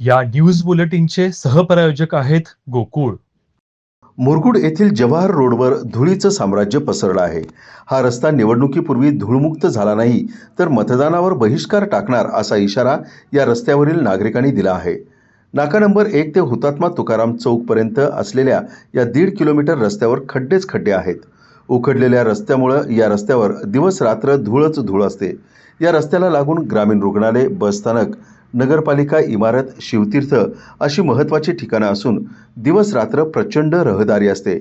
या न्यूज बुलेटिनचे सहप्रायोजक आहेत गोकुळ. मुरगुड येथील जवाहर रोडवर धुळीचं साम्राज्य पसरलं आहे. हा रस्ता निवडणुकीपूर्वी धूळमुक्त झाला नाही तर मतदानावर बहिष्कार टाकणार असा इशारा या रस्त्यावरील नागरिकांनी दिला आहे. नाका नंबर एक ते हुतात्मा तुकाराम चौकपर्यंत असलेल्या या दीड किलोमीटर रस्त्यावर खड्डेच खड्डे आहेत. उखडलेल्या रस्त्यामुळं या रस्त्यावर दिवस रात्र धूळच धूळ असते. या रस्त्याला लागून ग्रामीण रुग्णालय बसस्थानक नगरपालिका इमारत शिवतीर्थ अशी महत्त्वाची ठिकाणं असून दिवस रात्र प्रचंड रहदारी असते.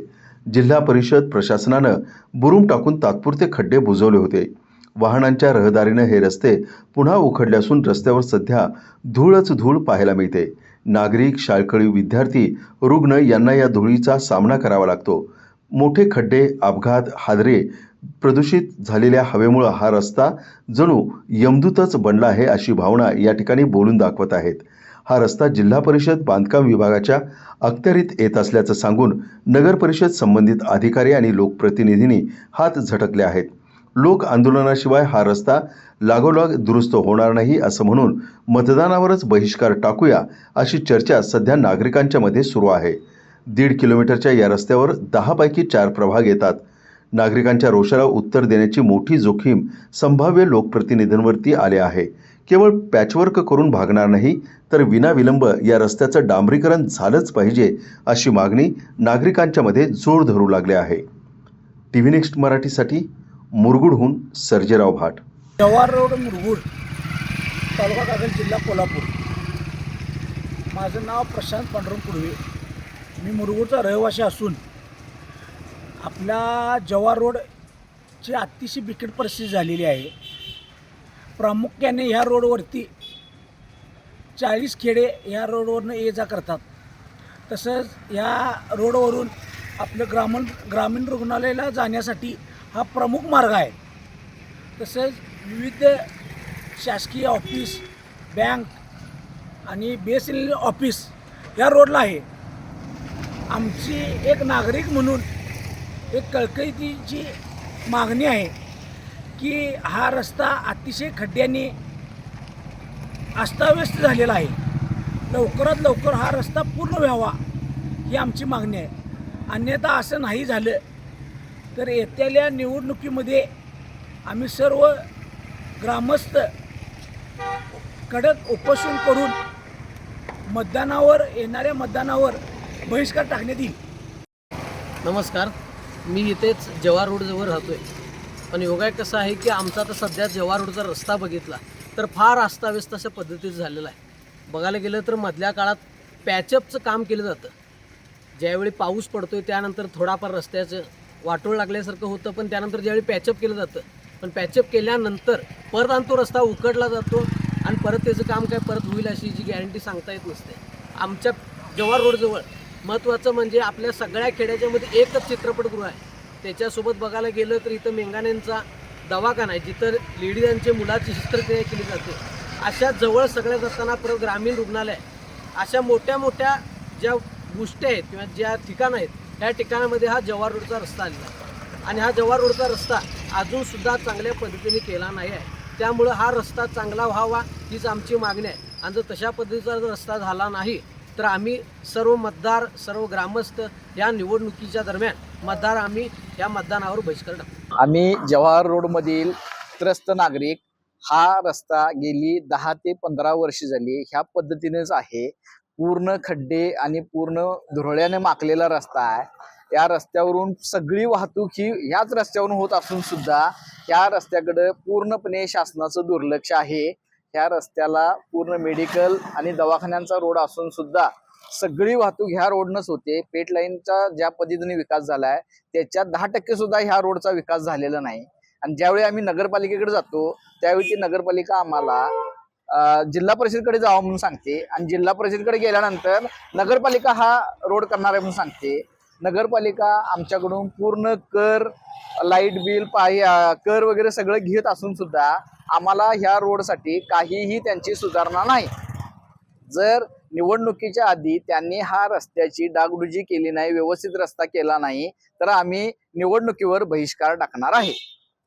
जिल्हा परिषद प्रशासनानं बुरूम टाकून तात्पुरते खड्डे बुजवले होते. वाहनांच्या रहदारीनं हे रस्ते पुन्हा उखडले असून रस्त्यावर सध्या धूळच धूळ पाहायला मिळते. नागरिक शाळकळी विद्यार्थी रुग्ण यांना या धुळीचा सामना करावा लागतो. मोठे खड्डे अपघात हादरे प्रदूषित झालेल्या हवेमुळं हा रस्ता जणू यमदूतच बनला आहे अशी भावना या ठिकाणी बोलून दाखवत आहेत. हा रस्ता जिल्हा परिषद बांधकाम विभागाच्या अखत्यारीत येत असल्याचं सांगून नगर परिषद संबंधित अधिकारी आणि लोकप्रतिनिधींनी हात झटकले आहेत. लोक आंदोलनाशिवाय हा रस्ता लागोलाग दुरुस्त होणार नाही असं म्हणून मतदानावरच बहिष्कार टाकूया अशी चर्चा सध्या नागरिकांच्या मध्ये सुरू आहे. दीड किलोमीटरच्या या रस्त्यावर दहापैकी चार प्रभाग येतात. नागरिकांच्या रोषाला उत्तर देण्याची मोठी जोखीम संभाव्य लोकप्रतिनिधींवरती आले आहे. केवळ पॅचवर्क करून भागणार नाही तर विनाविलंब या रस्त्याचं डांबरीकरण झालंच पाहिजे अशी मागणी नागरिकांच्या मध्ये जोर धरू लागले आहे. टी व्ही नेक्स्ट मराठीसाठी मुरगुडहून सर्जेराव भाट. जवाहर रोड मुरगुड तालुका कागल जिल्हा कोल्हापूर. माझं नाव प्रशांत पांडुरंग कुडवे. मी मुरगुडचा रहिवासी असून आपल्या जवाहर रोडची अतिशय बिकट परिस्थिती झालेली आहे. प्रामुख्याने ह्या रोडवरती चाळीस खेडे ह्या रोडवरनं ये जा करतात. तसंच ह्या रोडवरून आपलं ग्रामीण ग्रामीण रुग्णालयाला जाण्यासाठी हा प्रमुख मार्ग आहे. तसंच विविध शासकीय ऑफिस बँक आणि B S N L office या रोडला आहे. आमची एक नागरिक म्हणून एक कळकळीची मागणी आहे की हा रस्ता अतिशय खड्ड्याने अस्ताव्यस्त झालेला आहे. लवकरात लवकर हा रस्ता पूर्ण व्हावा ही आमची मागणी आहे. अन्यथा असं नाही झालं तर येत्याल्या निवडणुकीमध्ये आम्ही सर्व ग्रामस्थ कडक उपोषण करून मतदानावर येणाऱ्या मतदानावर बहिष्कार टाकण्यात येईल. नमस्कार. मी इथेच जवाहर रोडजवळ राहतो आहे पण योगा कसं आहे की आमचा तर सध्या जवाहर रोडचा रस्ता बघितला तर फार अस्ताव्यस्त अशा पद्धतीचं झालेला आहे. बघायला गेलं तर मधल्या काळात पॅचअपचं काम केलं जातं. ज्यावेळी पाऊस पडतोय त्यानंतर थोडाफार रस्त्याचं वाटोळ लागल्यासारखं होतं पण त्यानंतर ज्यावेळी पॅचअप केलं जातं पण पॅचअप केल्यानंतर परत आणि तो रस्ता उकडला जातो आणि परत त्याचं काम काय परत होईल अशी जी गॅरंटी सांगता येत नसते. आमच्या जवाहर रोडजवळ महत्त्वाचं म्हणजे आपल्या सगळ्या खेड्याच्यामध्ये एकच चित्रपटगृह आहे. त्याच्यासोबत बघायला गेलं तर इथं मेंगाण्यांचा दवाखाना आहे जिथं लेडीजांचे मुलाची शस्त्रक्रिया केली जाते. अशा जवळ सगळ्यात असताना परत ग्रामीण रुग्णालय अशा मोठ्या मोठ्या ज्या गोष्टी आहेत किंवा ज्या ठिकाणं आहेत त्या ठिकाणामध्ये हा जवाहर रोडचा रस्ता आलेला आहे. आणि हा जवाहर रोडचा रस्ता अजूनसुद्धा चांगल्या पद्धतीने केला नाही आहे. त्यामुळं हा रस्ता चांगला व्हावा हीच आमची मागणी आहे. आणि जर तशा पद्धतीचा रस्ता झाला नाही तर आम्ही सर्व मतदार सर्व ग्रामस्थ या निवडणुकीच्या दरम्यान मतदार आम्ही या मतदानावर बहिष्कार टाकतो आम्ही जवाहर रोडमधील त्रस्त नागरिक हा रस्ता गेली दहा ते पंधरा वर्ष झाली ह्या पद्धतीनेच आहे. पूर्ण खड्डे आणि पूर्ण धुरळ्याने माकलेला रस्ता आहे. या रस्त्यावरून सगळी वाहतूक ही ह्याच रस्त्यावरून होत असून सुद्धा या रस्त्याकडं पूर्णपणे शासनाचं दुर्लक्ष आहे. ह्या रस्त्याला पूर्ण मेडिकल आणि दवाखान्यांचा रोड असून सुद्धा सगळी वाहतूक ह्या रोडनंच होते. पेट लाईनचा ज्या पद्धतीने विकास झालाय त्याच्यात दहा टक्के सुद्धा ह्या रोडचा विकास झालेला नाही. आणि ज्यावेळी आम्ही नगरपालिकेकडे जातो त्यावेळी ती नगरपालिका आम्हाला जिल्हा परिषदकडे जावं म्हणून सांगते. आणि जिल्हा परिषदकडे गेल्यानंतर नगरपालिका हा रोड करणार आहे म्हणून सांगते. नगरपालिका आमच्याकडून पूर्ण कर लाइट बिल पाय कर वगैरे सगळं घेत असून सुद्धा आम्हाला ह्या रोडसाठी काहीही त्यांची सुधारणा नाही. जर निवडणुकीच्या आधी त्यांनी हा रस्त्याची डागडुजी केली नाही व्यवस्थित रस्ता केला नाही तर आम्ही निवडणुकीवर बहिष्कार टाकणार आहे.